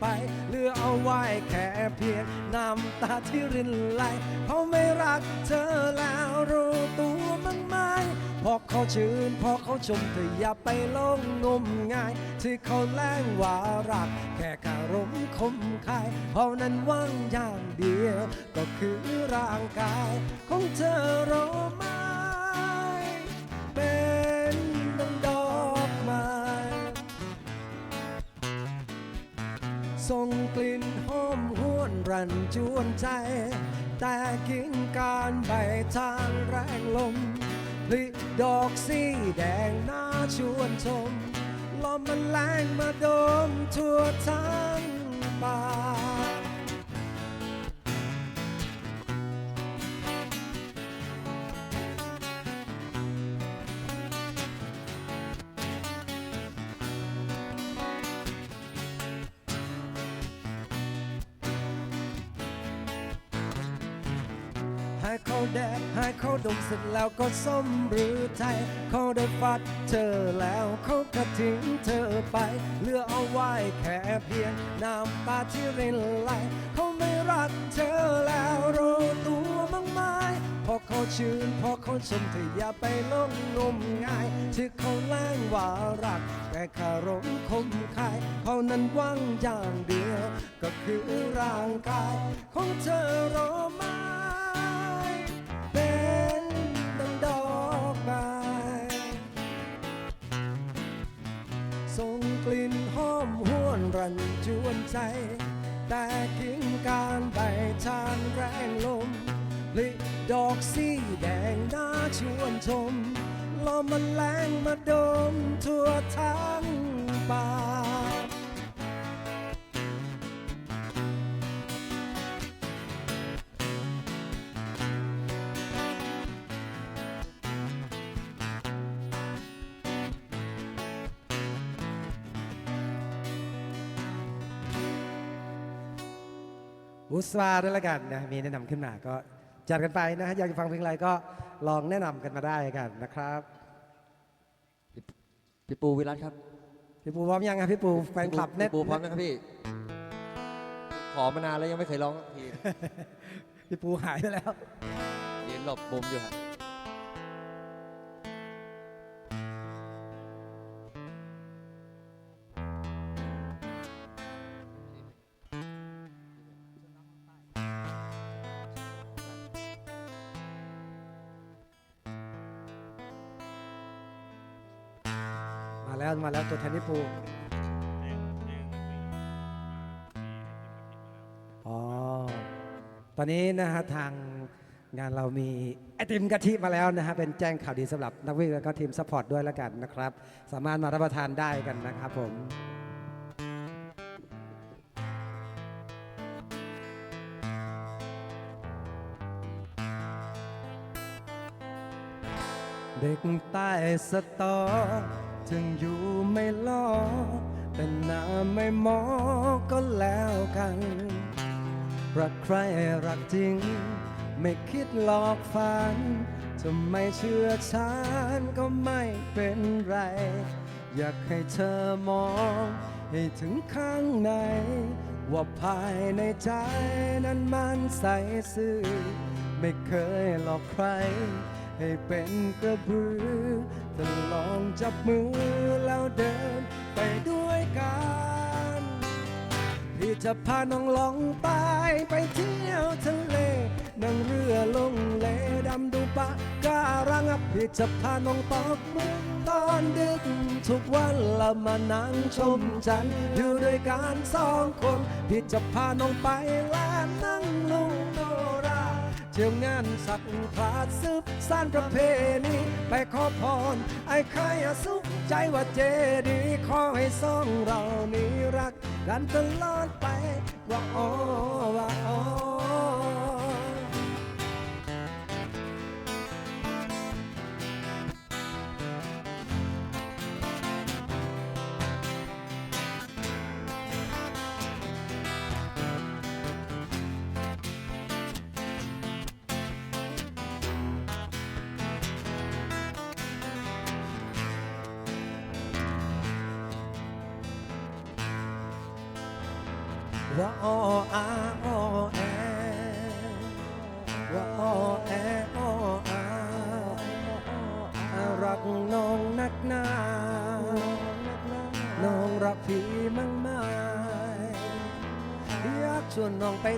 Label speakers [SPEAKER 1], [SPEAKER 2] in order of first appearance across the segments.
[SPEAKER 1] ไปเหลือเอาไว้แค่เพียงน้ำตาที่รินไหลเขาไม่รักเธอแล้วรู้ตัวมั้งไหมพอเขาชื่นพอเขาชมเธออย่าไปลงงมงาย ที่เขาแล้งว่ารัก แค่การมคมคายเพราะนั้นว่างอย่างเดียว ก็คือร่างกายของเธอรู้ไหมเส่งกลิ่นหอมหวนรันจวนใจ แต่กิ่งการใบทางแรงลมพลิดอกสีแดงน่าชวนชม ลมมันแรงมาดมทั่วทั้งป่า ให้เขาแดดให้เขาดมเสร็จแล้วก็ส้มหรือไทยเขาได้ฟัดเธอแล้วเขาก็ทิ้งเธอไปเหลือเอาไว้แค่เพียงน้ำตาที่รินไหลเขาไม่รักเธอแล้วรู้ตัวมั้งไหมพอเขาชื่นพอเขาชมเธออย่าไปลงงมงายที่เขาแล้งว่ารัก แต่คารมคมคายเขานั้นว่างอย่างเดียว ก็คือร่างกายของเธอรู้ไหมเวนรันจวนใจ แต่กิ่งการใบทานแรงลมลิดอกสีแดงน่าชวนชมลมมันแรงมาดมทั่วทั้งป่า อุสวาด้วยละกันนะมีแนะนำขึ้นมาก็จัดกันไปนะฮะอยากจะฟังเพลงอะไรก็ลองแนะนำกันมาได้กันนะครับ
[SPEAKER 2] พี่ปูวิรัตครับ
[SPEAKER 1] พี่ปูพร้อมยังครับพี่ปูแฟนคลับ
[SPEAKER 2] พี่
[SPEAKER 1] เน็ต
[SPEAKER 2] ปูพร้อมนะครับพี่ ขอมานานแล้วยังไม่เคยร้องสักที
[SPEAKER 1] พี่ปูหายไปแล้ว
[SPEAKER 2] ยืนหลบมุมอยู่ฮะ
[SPEAKER 1] ม แล้วมาแล้วตัวแทนพี่ปูอ๋อ ตอนนี้นะฮะทางงานเรามีไอติมกะทิมาแล้วนะฮะเป็นแจ้งข่าวดีสำหรับนักวิ่งแล้วก็ทีมซัพพอร์ตด้วยแล้วกันนะครับ สามารถมารับประทานได้กันนะครับผมเด็กใต้สตอ ถึงอยู่ไม่รอแต่หน้าไม่มอก็แล้วกัน รักใครรักจริง ไม่คิดหลอกฝันจะไม่เชื่อฉันก็ไม่เป็นไร อยากให้เธอมอง ให้ถึงข้างใน ว่าภายในใจนั้นมันใสซื่อ ไม่เคยหลอกใคร ให้เป็นกระบือจะลองจับมือแล้วเดินไปด้วยกัน พี่จะพาน้องลองไปไปเที่ยวทะเล นั่งเรือลงเลดำดูปะการังอะพี่จะพาน้องตอกมือตอนดึกทุกวันละมานั่งชมจันอยู่ด้วยกันสองคน พี่จะพาน้องไปแลมนั่งลุงโนรา เที่ยวงานสักพลาดซึบสานประเพณีไปขอพร ไอ้ใครสุขใจว่าเจดีขอให้สองเรานี้รัก กันตลอดไปว่าอ๋อว่าอ๋อ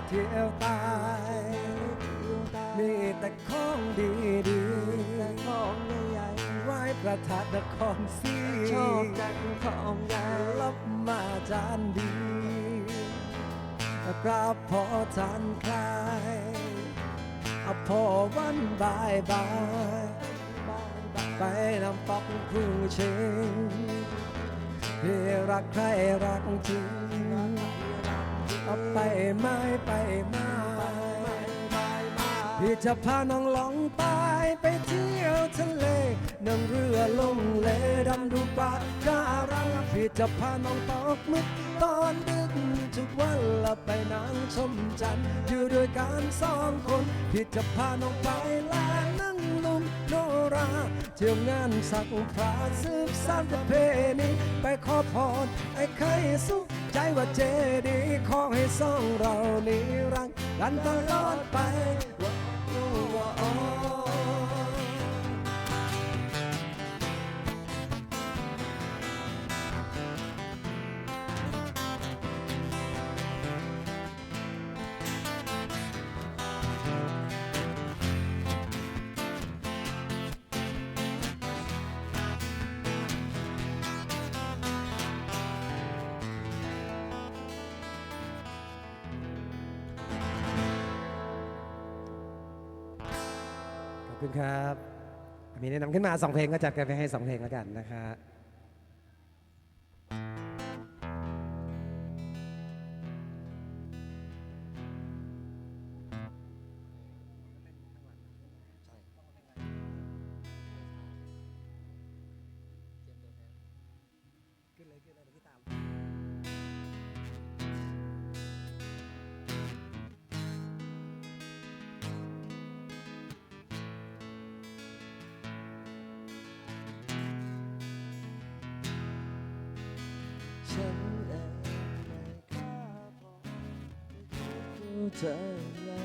[SPEAKER 1] เที่ยวใตายมีแต่ของดีดีๆของใหญ่ๆไหว้พระธาตุนครศรีชอบจังของใหญ่รับมาจานดีกราบพอทานคลายเอาพอวันบายบายไปนำปอกครูเชงเพื่อรักใครรักจริงเอา ไปไม่ไปมาพี่จะพาน้องลองไปไปเที่ยวทะเลนั่งเรือลงเลดำดูปลาการังพี่จะพาน้องตอกมึกตอนดึกทุกวันละไปนั่งชมจันทร์อยู่ด้วยกันสองคน พี่จะพาน้องไปแลนั่งนุ่มโน รา เที่ยวงานสักพระสืบสานประเพณีไปขอพรไอ้ไข่สุขใจว่าเจดีขอให้สองเรานี้รักกันตลอดไปว่าโอ้ว่าอ๋อ มีแนะนำขึ้นมาสองเพลงก็จัดกันไปให้สองเพลงแล้วกันนะคะ เธอแล้ว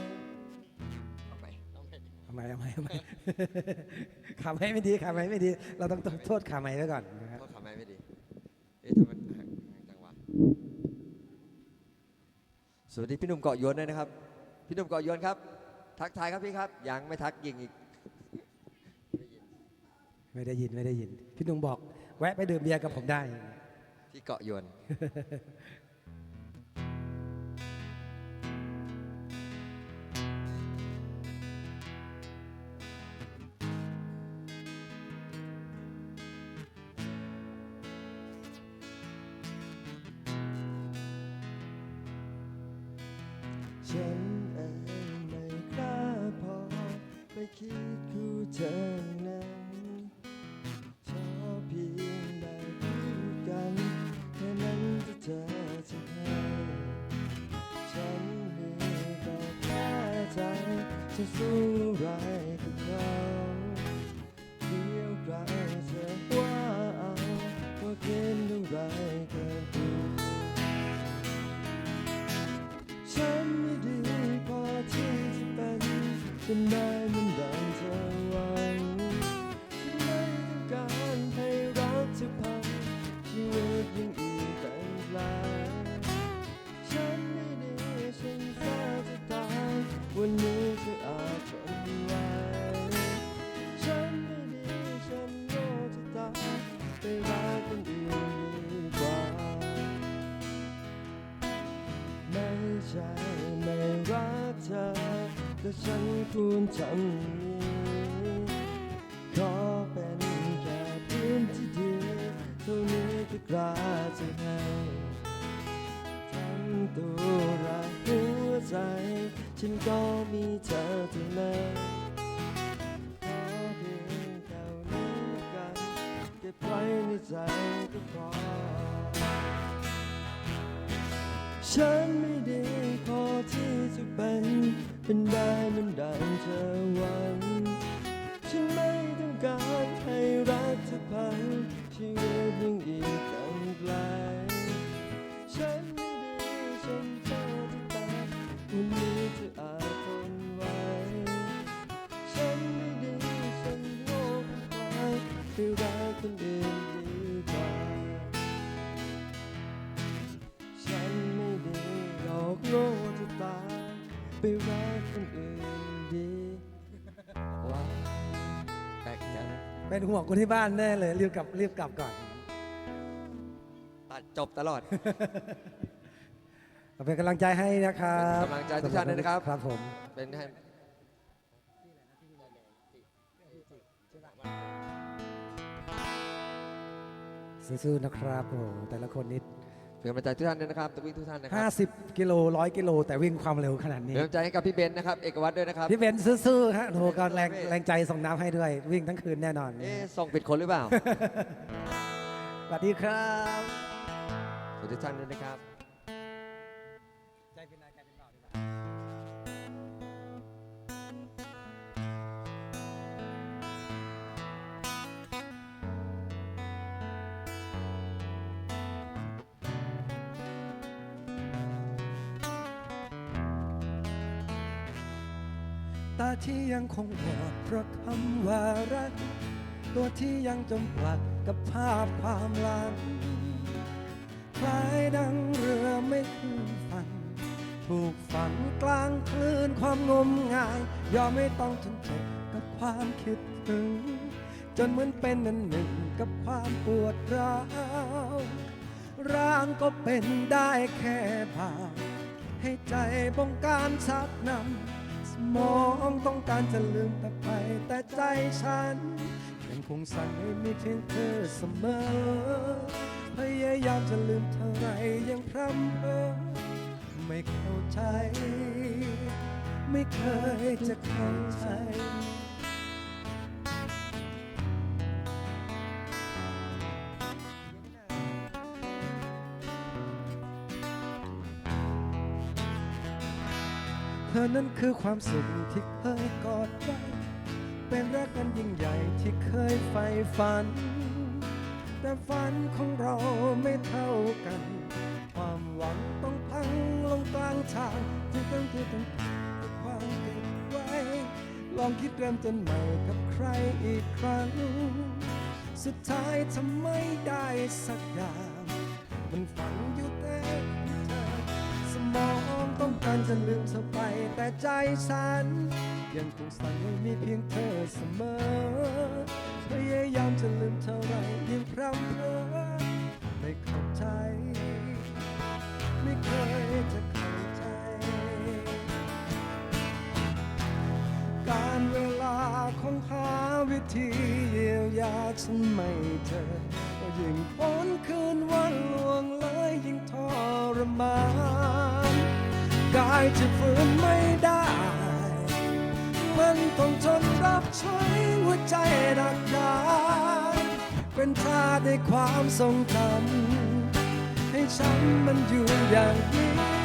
[SPEAKER 3] เอาไปเอาไป
[SPEAKER 1] ทำไมทำไมทำไม ขาไม่ไม่ดีขาไม่ไม่ดี เราต้องโทษขาไม่ไว้ก่อนนะครับ
[SPEAKER 3] โทษขาไม่ไม่ดี เอ๊ะทำไมห่างห่างจังวะสวัสดีพี่หนุ่มเกาะยวนด้วยนะครับ พี่หนุ่มเกาะยวนครับ ทักทายครับพี่ครับ ยังไม่ทักยิงอีก
[SPEAKER 1] ไม่ได้ยินไม่ได้ยิน พี่หนุ่มบอก แวะไปดื่มเบียร์กับผมได้
[SPEAKER 3] ที่เกาะยวน
[SPEAKER 1] เป็นได้เหมันดังเธอ ฉันควรทำนี้ขอเป็นแค่เพื่อนที่ดีเท่านี้ก็กล้าจะให้ทั้งตัวรักหัวใจ ฉันก็มีเธอเท่านั้นขอเพียงเท่านี้กันเก็บไว้ในใจก็พอฉันมี ที่จะเป็น เป็นได้มันดังเธอหวัง ฉันไม่ต้องการให้รักเธอพังชีวิตยังอีกตั้งไกลฉันไม่ดีฉันเจ
[SPEAKER 2] อที่ตาวันนี้เธออาจทนไว้ ฉันไม่ดีฉันโง่ไปไปรักคนอื่น
[SPEAKER 1] เป็นห่วงคนที่บ้านแน่เลยรีบกลับรีบกลับก่อน
[SPEAKER 2] ตัดจบตลอด
[SPEAKER 1] เป็นกำลังใจให้นะครับ
[SPEAKER 2] เป็นกำลังใจทุกท่านด้วยนะครับ
[SPEAKER 1] ครับผม
[SPEAKER 2] เป็นให้
[SPEAKER 1] สู้ๆนะครับโอ้โหแต่ละคนนี่
[SPEAKER 2] เป็นกำลังใจทุกท่านด้วยนะครับตัววิ่งทุกท่านนะครับ
[SPEAKER 1] 50 กิโลร้อยกิโล แต่วิ่งความเร็วขนาดนี้
[SPEAKER 2] เป็นกำลังใจให้กับพี่เบนซ์นะครับ เอกวัตรด้วยนะครับ
[SPEAKER 1] พี่เบนซ์สู้ๆฮะโอ้โหก็แรงแรงใจส่งน้ำให้ด้วย วิ่งทั้งคืนแน่นอน
[SPEAKER 2] เอ๊ะส่งผิดคนหรือเปล่า
[SPEAKER 1] สวัสดีครับ
[SPEAKER 2] สวัสดีทุกท่านด้วยนะครับ
[SPEAKER 1] ยังคงบอดเพราะคำว่ารัก ตัวที่ยังจมปลักกับภาพความหลังคล้ายดังเรือไม่ขึ้นฝั่งถูกฝังกลางคลื่นความงมงาย ยอมไม่ต้องทนเจ็บกับความคิดถึง จนเหมือนเป็นอันหนึ่งกับความปวดร้าวร่างก็เป็นได้แค่ผ่าให้ใจบงการชักนำ มองต้องการจะลืมแต่ไปแต่ใจฉันยังคงสั่งให้มีเพียงเธอเสมอ พยายามจะลืมเท่าไรยังพร่ำเพ้อไม่เข้าใจ ไม่เคยจะเข้าใจ อนั้นคือความสุขที่เคยกอดไว้ เป็นรักกันยิ่งใหญ่ที่เคยใฝ่ฝัน แต่ฝันของเราไม่เท่ากัน ความหวังต้องพังลงกลางทางที่ต้องที่ต้องความเก็บไว้ ลองคิดเริ่มต้นใหม่กับใครอีกครั้ง สุดท้ายทำไม่ได้สักอย่าง มันฝังอยู่แต่เธอสมองต้อง การจะลืมเธอไปแต่ใจฉัน ยังคงสั่งให้มีเพียงเธอเสมอพยายามจะลืมเท่าไรยังพร่ำเพ้อไม่เข้าใจ ไม่เคยจะเข้าใจ การเวลาคงหาวิธีเยียวยาฉันไม่เจอยิ่งพ้นคืนวันลวงเลยยิ่ง จะฝืนไม่ได้ มันต้องทนรับใช้หัวใจรักดาเป็นทาสในความทรงจำให้ฉันมันอยู่อย่างนี้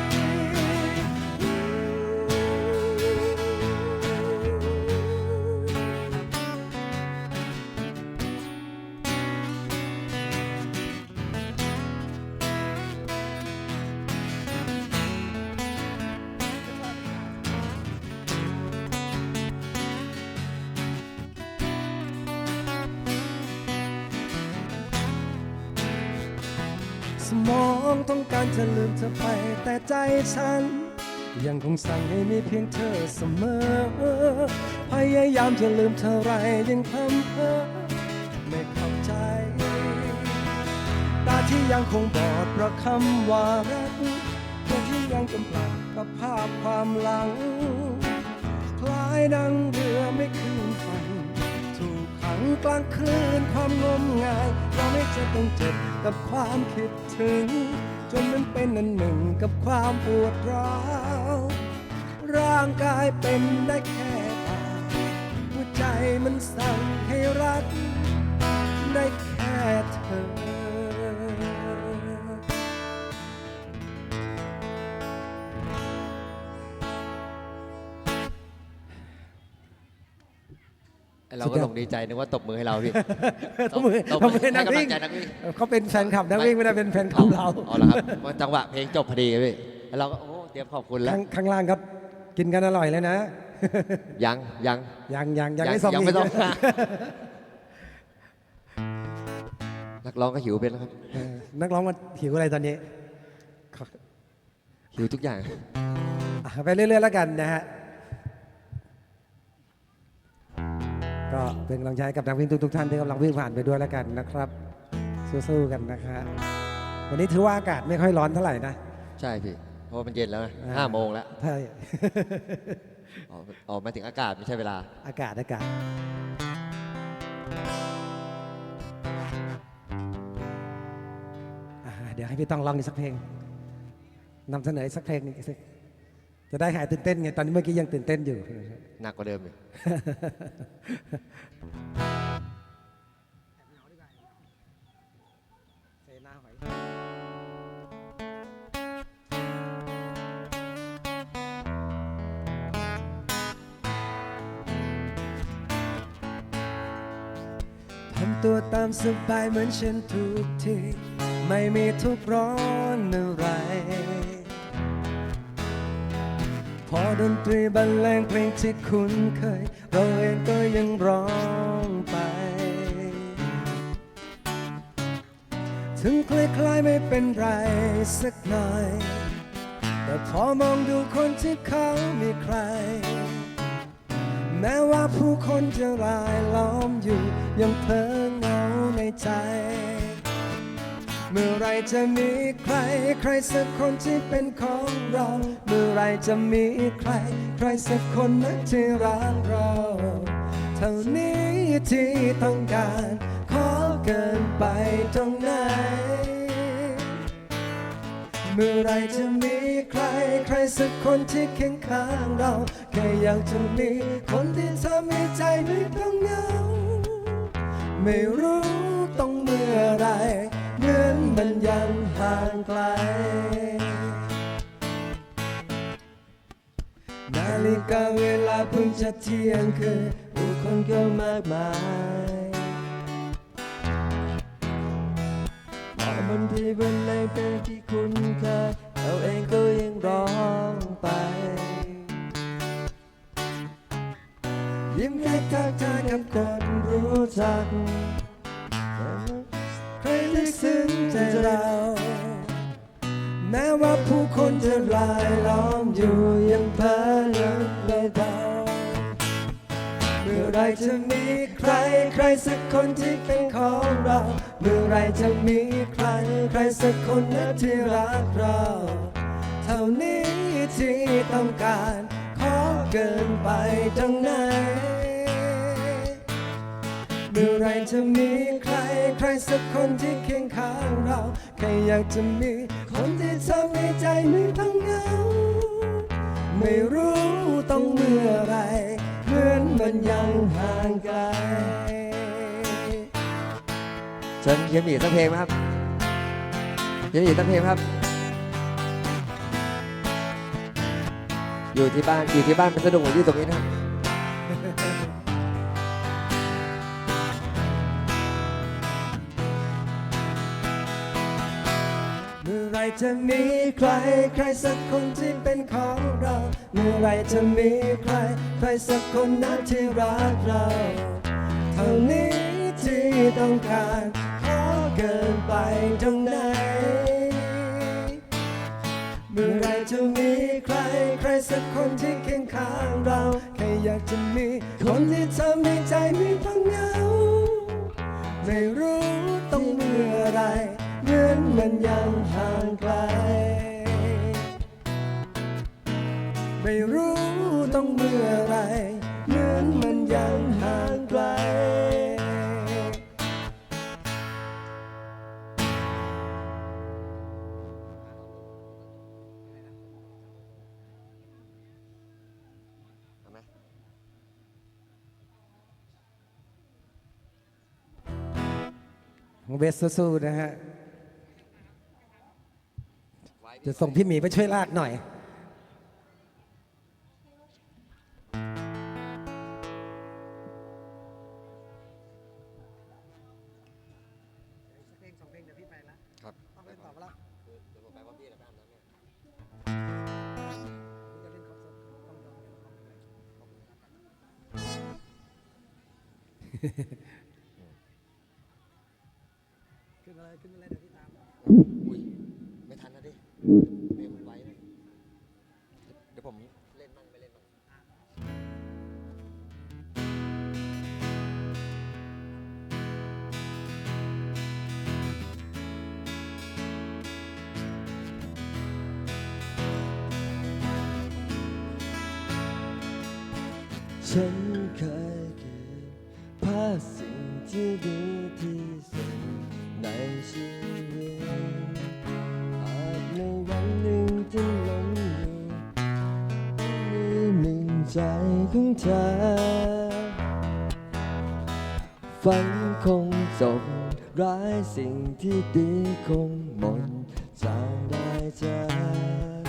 [SPEAKER 1] การจะลืมเธอไปแต่ใจฉัน ยังคงสั่งให้มีเพียงเธอเสมอ พยายามจะลืมเธอไรยังพำเพ้อไม่เข้าใจ ตาที่ยังคงบอดเพราะคำว่ารักตัวที่ยังจำปลักกับภาพความหลัง คล้ายดังเรือไม่คืนฝั่งถูกขังกลางคลื่นความงมงาย เราไม่จะต้องเจ็บกับความคิดถึง จนมันเป็นอันหนึ่งกับความปวดร้าวร่างกายเป็นได้แค่ตาหัวใจมันสั่งให้รักได้แค่เธอ
[SPEAKER 2] เราก็หลงดีใจนึกว่าตบมือให้เราพี่
[SPEAKER 1] ทำไม
[SPEAKER 2] ตบ
[SPEAKER 1] ทำไม
[SPEAKER 2] ให้
[SPEAKER 1] นัก
[SPEAKER 2] กำลั
[SPEAKER 1] วิ่ง
[SPEAKER 2] งใจนักวิ่ง
[SPEAKER 1] เขาเป็นแฟนคลับนักวิ่งไม่ได้เป็นแฟนคลับเรา
[SPEAKER 2] อ๋อเหรอครับเพราะจังหวะเพลงจบพอดีครับพี่แล้วเราก็โอ้เตรียมขอบคุณแล้ว
[SPEAKER 1] ข้างข้างล่างครับ กินกันอร่อยเลยนะ
[SPEAKER 2] ยังยัง
[SPEAKER 1] ยังยังยังไม่ส่ง
[SPEAKER 2] ยังไม่
[SPEAKER 1] ก
[SPEAKER 2] ต้องนักร้องก็หิวเป็นแล้วครับ
[SPEAKER 1] เออนักร้องมาหิวอะไรตอนนี้ขอ
[SPEAKER 2] หิวทุกอย่าง
[SPEAKER 1] อะไปเรื่อยๆแล้วกันนะฮะ ก็เป็นกำลังใจให้กับนักวิ่งทุกๆท่านที่กำลังวิ่งผ่านไปด้วยแล้วกันนะครับสู้ๆกันนะครับวันนี้ถือว่าอากาศไม่ค่อยร้อนเท่าไหร่นะ
[SPEAKER 2] ใช่พี่ เพราะว่ามันเย็นแล้วนะ
[SPEAKER 1] อ่า
[SPEAKER 2] ห้าโมงแล้ว
[SPEAKER 1] ใช่
[SPEAKER 2] ออกออกมาถึงอากาศไม่ใช่เวลา
[SPEAKER 1] อากาศอากาศ อ่าเดี๋ยวให้พี่ต้องลองอีกสักเพลงนำเสนออีกสักเพลงหนึงสิ จะได้หายตื่นเต้นไง ตอนนี้เมื่อกี้ยังตื่นเต้นอยู่
[SPEAKER 2] หนักกว่าเดิมอยู่
[SPEAKER 1] เซนาหอยทำตัวตามสบายเหมือนฉันทุกที ไม่มีทุกข์ร้อนอะไร พอดนตรีบรรเลงเพลงที่คุ้นเคย เราเองก็ยังร้องไป ถึงคล้ายๆไม่เป็นไรสักหน่อย แต่พอมองดูคนที่เขามีใคร แม้ว่าผู้คนจะรายล้อมอยู่ ยังเพลิงเหงาในใจ มื่อไรจะมีใคร ใครสักคนที่เป็นของเรา เมื่อไรจะมีใคร ใครสักคนนั้นที่รักเรา เท่านี้ที่ต้องการ ขอเกินไปตรงไหน เมื่อไรจะมีใคร ใครสักคนที่เคียงข้างเรา แค่อยากจะมีคนที่ทำให้ใจไม่ต้องเหงา ไม่รู้ต้องเมื่อไร เหมือนมันยังห่างไกล นาฬิกาเวลาเพิ่งจะเที่ยงคืนผู้คนก็มากมายพอมันที่บรรเลงเพลงที่คุ้นเคยเราเองก็ยังร้องไปยิ้มให้ทักทายกับคนรู้จัก ซึ้งใจเรา แม้ว่าผู้คนจะรายล้อมอยู่ยังเพลินเลยเดาเมื่อไรจะมีใครใครสักคนที่เป็นของเรา เมื่อไรจะมีใครใครสักคนนั้นที่รักเรา เท่านี้ที่ต้องการ ขอเกินไปตรงไหนเมื่อไรจะมีใครใครสักคนที่เคียงข้างเราแค่อยากจะมีคนที่ทำให้ใจไม่ต้องเหงา ไม่รู้ต้องเมื่อไรเหมือนมันยังห่างไกล
[SPEAKER 2] เชิญเยี่ยมอีกสักเพลงไหมครับเยี่ยมอีกสักเพลงครับ อยู่ที่บ้านอยู่ที่บ้านมันสนุกกว่าอยู่ตรงนี้นะครับ
[SPEAKER 1] จะมีใคร ใครสักคนที่เป็นของเรา เมื่อไรจะมีใคร ใครสักคนนั้นที่รักเรา เท่านี้ที่ต้องการขอเกินไปตรงไหน เมื่อไรจะมีใคร ใครสักคนที่เคียงข้างเรา แค่อยากจะมีคนที่ทำให้ใจม่ต้งเหงา ไม่รู้ต้องเมื่อไร เหมือนมันยังห่างไกล ไม่รู้ต้องเมื่อไรเหมือนมันยังห่างไกล
[SPEAKER 2] เอาไหม
[SPEAKER 1] ของเบสสู้ๆนะฮะ จะส่งพี่หมีไปช่วยลากหน่อย
[SPEAKER 2] ผมเล่น
[SPEAKER 1] มั่
[SPEAKER 2] ไม่เล่นมั่
[SPEAKER 3] ฉันเคยเก็บภาพสิ่งที่ดีที่สุดในชีวิต ใจของเธอ ฝันคงจบร้ายสิ่งที่ดีคงหมดจางได้จาก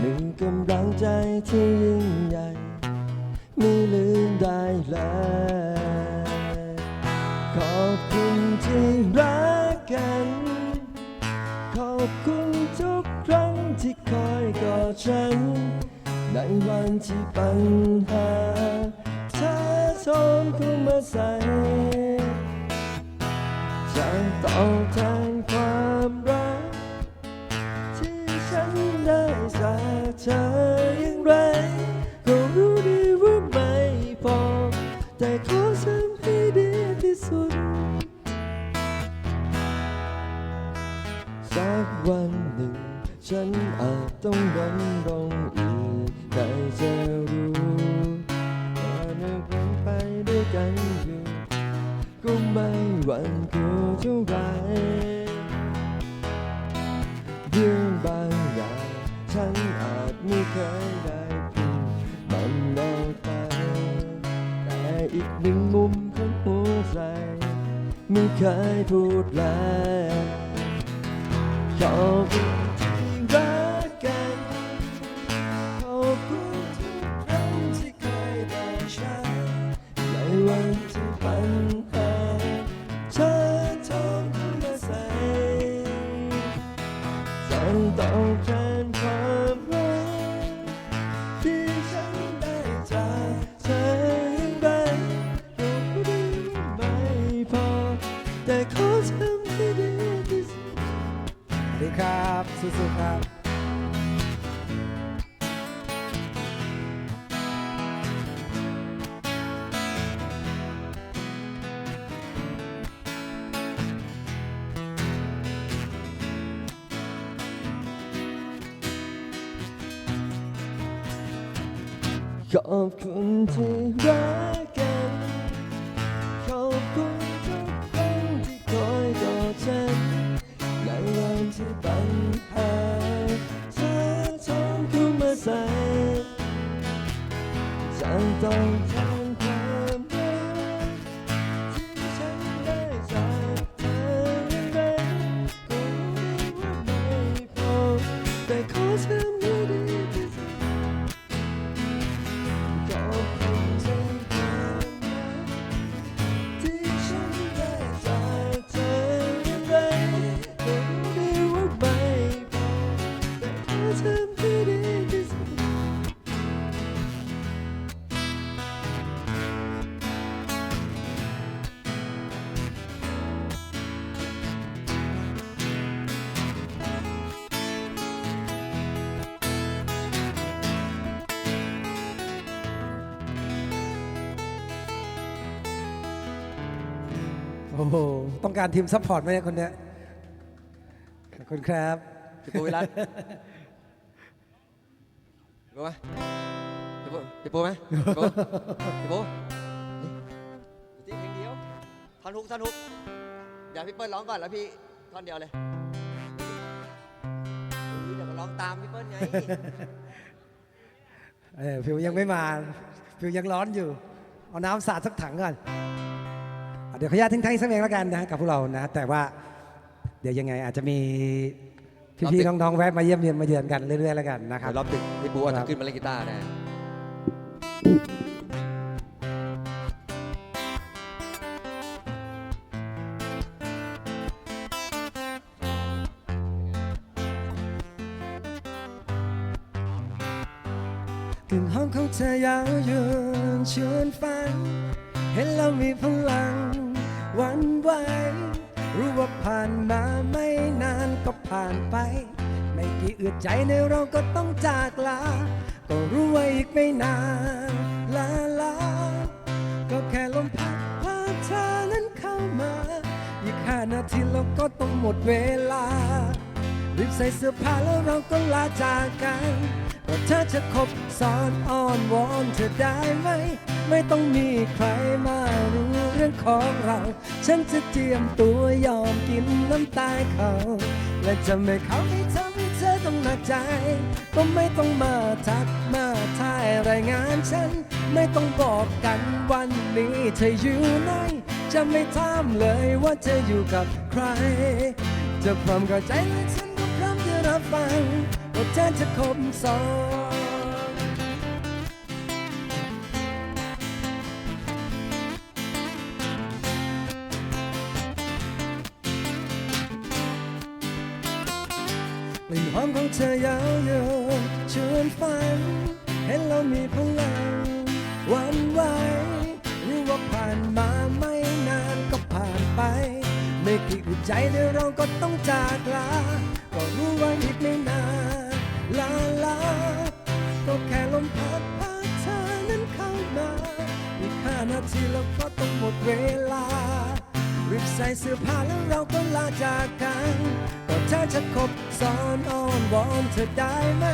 [SPEAKER 3] หนึ่งกำลังใจที่ยิ่งใหญ่ไม่ลืมได้เลยขอบคุณที่รักกัน ขอบคุณทุกครั้งที่คอยกอดฉัน ในวันที่ปัญหาเธอโทนเข้ามาใส่จะตอบแทนความรัก ที่ฉันได้จากเธออย่างไร ก็รู้ดีว่าไม่พอ แต่ขอทำให้ดีที่สุดสักวันหนึ่ง ฉันอาจต้องดำรงอีก ไม่หวั่นกลัวเท่าไรเรื่องบางอย่างฉันอาจไม่เคยได้พูดมันออกไป แต่อีกหนึ่งมุมของหัวใจไม่เคยพูดเลยขอบ ขอบคุณที่รักกันขอบคุณทุกคนที่คอยกอดฉันในวันที่ปัญหาเธอทองเข้ามาใส่ฉันต้อง อ้
[SPEAKER 1] โหต้องการทีมซัพพอร์ตไหมเนี่ยคนเนี้ยขอบคุณครับ
[SPEAKER 2] พี่ปูวิรัตพี่ปูไหมพี่ปูพี่ปูไหมพี่ปูพี่ปูนี่อีกทีเพลงเดียวท่อนฮุกท่อนฮุกเดี๋ยวพี่เปิ้ลร้องก่อนแล้วพี่ท่อนเดียวเลยเออเดี๋ยวก็ร้องตามพี่เปิ้ลไง
[SPEAKER 1] เออผิวยังไม่มาผิวยังร้อนอยู่ เอาน้ำสาดสักถังก่อนอะเดี๋ยวขออนุญาตทิ้งท้ายอีกสักเพลงแล้วกันนะกับพวกเรานะแต่ว่าเดี๋ยวยังไงอาจจะมีพี่ๆน้องๆแวะมาเยี่ยมเยียนมาเยือนกันเรื่อยๆแล้วกันนะครับ
[SPEAKER 2] เดี๋ยวรอบดึกพี่ปูอาจ
[SPEAKER 1] ครั
[SPEAKER 2] จะ
[SPEAKER 1] บ
[SPEAKER 2] ขึ้นมาเล่นกีตาร์นะ
[SPEAKER 1] กึ่งห้องของเธอยาวยืนชวนฝัน เห็นเรามีพลังห วันไหวรู้ว่าผ่านมาไม่นานก็ผ่านไป ไม่กี่อึดใจในเราก็ต้องจากลา ก็รู้ว่าอีกไม่นานลาลา ก็แค่ลมพัดพาเธอนั้นเข้ามา อีกห้านาทีเราก็ต้องหมดเวลา รีบใส่เสื้อผ้าแล้วเราก็ลาจากกันก็เธอจะคบซ้อนอ้อนวอนเธอได้ไหม ไม่ต้องมีใครมารู้เรื่องของเรา ฉันจะเจียมตัวยอมกินน้ำตาเขา และจะไม่เขาให้ทำให้เธอต้องหนักใจ ก็ไม่ต้องมาทักมาทายรายงานฉัน ไม่ต้องบอกกันวันนี้เธออยู่ไหน จะไม่ถามเลยว่าเธออยู่กับใคร จะพร้อมเข้าใจและฉันก็พร้อมจะรับฟังว่าเธอจะคบซ้อน เธอยาวโยนชวนฝัน เห็นเรามีพลังหวันไหวรู้ว่าผ่านมาไม่นานก็ผ่านไป ไม่กี่อึดใจเดี๋ยวเราก็ต้องจากลา ก็รู้ว่าอีกไม่นานลาลา ก็แค่ลมพัดพาเธอนั้นเข้ามาอีกห้านาทีแล้วก็ต้องหมดเวลารีบใส่เสื้อผ้าแล้วเราก็ลาจากกัน ก็ถ้าจะคบซ้อนอ้อนวอนเธอได้ไหม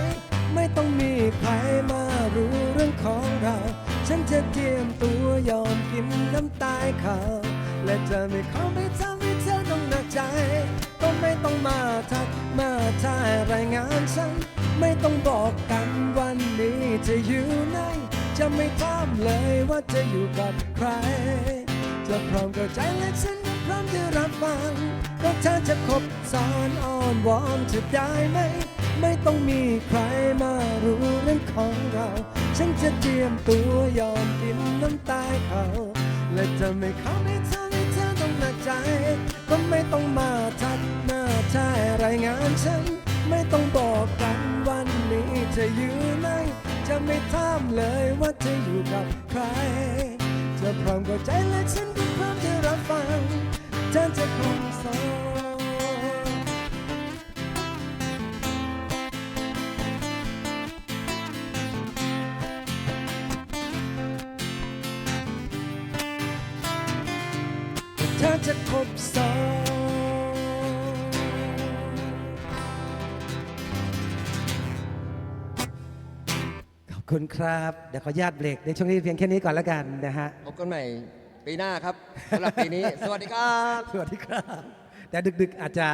[SPEAKER 1] ไม่ต้องมีใครมารู้เรื่องของเรา ฉันจะเตรียมตัวยอมกินน้ำตายเขาและจะไม่ขอไม่ทำให้เธอต้องหนักใจ ก็ไม่ต้องมาทักมาทายรายงานฉัน ไม่ต้องบอกกันวันนี้จะอยู่ไหน จะไม่ถามเลยว่าจะอยู่กับใคร จะพร้อมเข้าใจและฉัน ร้อมจะรับฟังก็เธอจะคบซ้อนอ้อนวอนเธอได้ไหม ไม่ต้องมีใครมารู้เรื่องของเรา ฉันจะเตรียมตัวยอมกินน้ำตาเขา และจะไม่เข้าไม่ทำให้เธอต้องหนักใจ ก็ไม่ต้องมาทักหน้าทายรายงานฉัน ไม่ต้องบอกกันวันนี้จะอยู่ไหนจะไม่ถามเลยว่าจะอยู่กับใคร จะพร้อมเข้าใจและฉันก็พร้อมจะรับฟังเธอจะคงสอนเธอจะคบซ้อ คุณครับ เดี๋ยวขออนุญาตเบรกในช่วงนี้เพียงแค่นี้ก่อนแล้วกันนะฮะ
[SPEAKER 2] พบกันใหม่ปีหน้าครับสำหรับปีนี้ สวัสดีครับ
[SPEAKER 1] สวัสดีครับ แต่ดึกๆอาจจะ